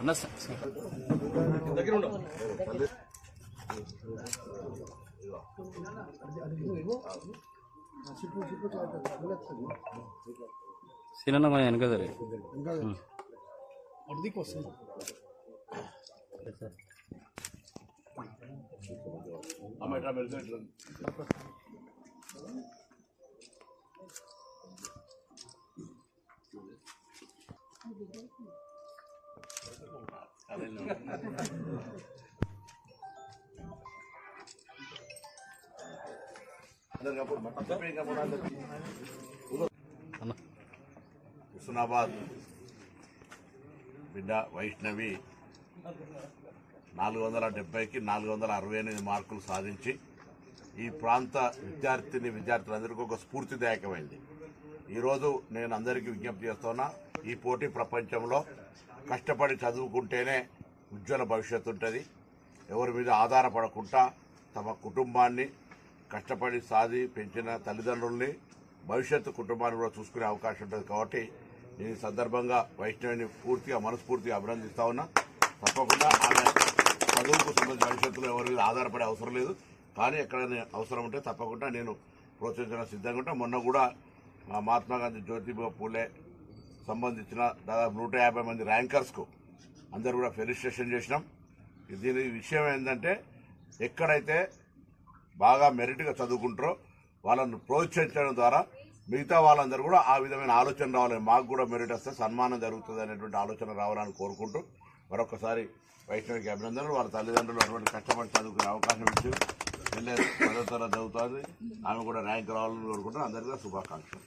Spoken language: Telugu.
అన్న స- స- సీనన్న కొంచెం వెనక సరే అడిదికి వస్తుంది అన్న హుస్నాబాద్ బిడ్డ వైష్ణవి నాలుగు వందల డెబ్బైకి నాలుగు వందల అరవై ఎనిమిది మార్కులు సాధించి ఈ ప్రాంత విద్యార్థిని విద్యార్థులందరికీ ఒక స్ఫూర్తిదాయకమైంది. ఈరోజు నేను అందరికీ విజ్ఞప్తి చేస్తున్నా ఈ పోటీ ప్రపంచంలో కష్టపడి చదువుకుంటేనే ఉజ్వల భవిష్యత్తు ఉంటుంది. ఎవరి మీద ఆధారపడకుండా తమ కుటుంబాన్ని కష్టపడి సాధి పెంచిన తల్లిదండ్రుల్ని భవిష్యత్తు కుటుంబాన్ని కూడా చూసుకునే అవకాశం ఉంటుంది కాబట్టి నేను ఈ సందర్భంగా వైష్ణవిని పూర్తిగా మనస్ఫూర్తిగా అభినందిస్తా ఉన్నా. తప్పకుండా ఆమె చదువుకు సంబంధించిన భవిష్యత్తులో ఎవరి మీద ఆధారపడే అవసరం లేదు. కానీ ఎక్కడైనా అవసరం ఉంటే తప్పకుండా నేను ప్రోత్సహించడం సిద్ధంగా ఉంటా. మొన్న కూడా మహాత్మా గాంధీ జ్యోతిబా పూలే సంబంధించిన దాదాపు నూట యాభై మంది ర్యాంకర్స్కు అందరు కూడా ఫెలిస్ట్రేషన్ చేసినాం. దీని విషయం ఏంటంటే ఎక్కడైతే బాగా మెరిట్గా చదువుకుంటారో వాళ్ళను ప్రోత్సహించడం ద్వారా మిగతా వాళ్ళందరూ కూడా ఆ విధమైన ఆలోచన రావాలని మాకు కూడా మెరిట్ వస్తే సన్మానం జరుగుతుంది అనేటువంటి ఆలోచన రావాలని కోరుకుంటూ మరొకసారి వైష్ణవికి అభినందనలు. వాళ్ళ తల్లిదండ్రులు అటువంటి కష్టపడి చదువుకునే అవకాశం ఇచ్చి వెళ్ళే పదో తరగతి చదువుతుంది ఆమె కూడా ర్యాంక్ రావాలని కోరుకుంటూ అందరికీ శుభాకాంక్షలు.